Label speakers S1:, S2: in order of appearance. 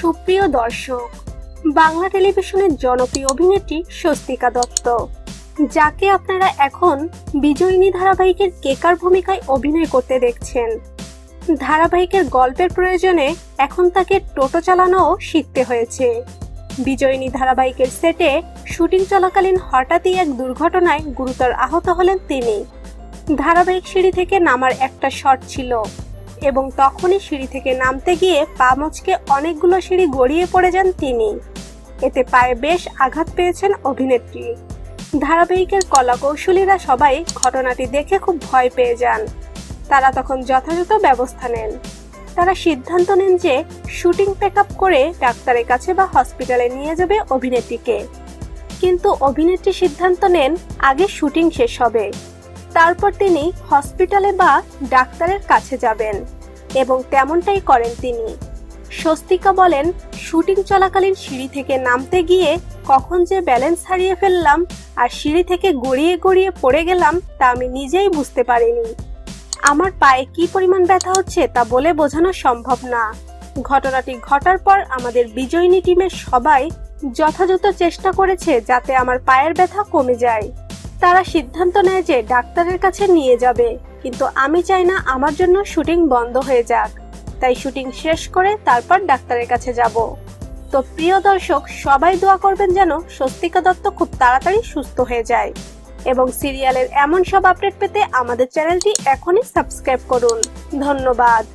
S1: সুপ্রিয় দর্শক, বাংলা টেলিভিশনের জনপ্রিয় অভিনেত্রী স্বস্তিকা দত্ত, যাকে আপনারা এখন বিজয়িনী ধারাবাহিকের কেকার ভূমিকায় অভিনয় করতে দেখছেন। ধারাবাহিকের গল্পের প্রয়োজনে এখন তাকে টোটো চালানোও শিখতে হয়েছে। বিজয়িনী ধারাবাহিকের সেটে শুটিং চলাকালীন হঠাৎই এক দুর্ঘটনায় গুরুতর আহত হলেন তিনি। ধারাবাহিক সিঁড়ি থেকে নামার একটা শট ছিল। এবং তখনই সিঁড়ি থেকে নামতে গিয়ে পা মুচকে অনেকগুলো সিঁড়ি গড়িয়ে পড়ে যান তিনি। এতে পায়ে বেশ আঘাত পেয়েছেন অভিনেত্রী। ধারাবাহিকের কলা কৌশলীরা সবাই ঘটনাটি দেখে খুব ভয় পেয়ে যান। তারা তখন যথাযথ ব্যবস্থা নেন। তারা সিদ্ধান্ত নেন যে শুটিং প্যাক আপ করে ডাক্তারের কাছে বা হসপিটালে নিয়ে যাবে অভিনেত্রীকে। কিন্তু অভিনেত্রী সিদ্ধান্ত নেন, আগে শুটিং শেষ হবে। তারপর তিনি হসপিটালে বা ডাক্তারের কাছে যাবেন এবং তেমনটাই করেন তিনি। স্বস্তিকা বলেন, শুটিং চলাকালীন সিঁড়ি থেকে নামতে গিয়ে কখন যে ব্যালেন্স হারিয়ে ফেললাম আর সিঁড়ি থেকে গড়িয়ে গড়িয়ে পড়ে গেলাম তা আমি নিজেই বুঝতে পারিনি। আমার পায়ে কি পরিমাণ ব্যথা হচ্ছে তা বলে বোঝানো সম্ভব না। ঘটনাটি ঘটার পর আমাদের বিজয়িনী টিমের সবাই যথাযথ চেষ্টা করেছে যাতে আমার পায়ের ব্যথা কমে যায়। তারা সিদ্ধান্ত নেয় যে ডাক্তারের কাছে নিয়ে যাবে। কিন্তু আমি চাই না আমার জন্য শুটিং বন্ধ হয়ে যাক। তাই শুটিং শেষ করে তারপর ডাক্তারের কাছে যাব। তো প্রিয় দর্শক, সবাই দোয়া করবেন যেন স্বস্তিকা দত্ত খুব তাড়াতাড়ি সুস্থ হয়ে যায়। এবং সিরিয়ালের এমন সব আপডেট পেতে আমাদের চ্যানেলটি এখনই সাবস্ক্রাইব করুন। ধন্যবাদ।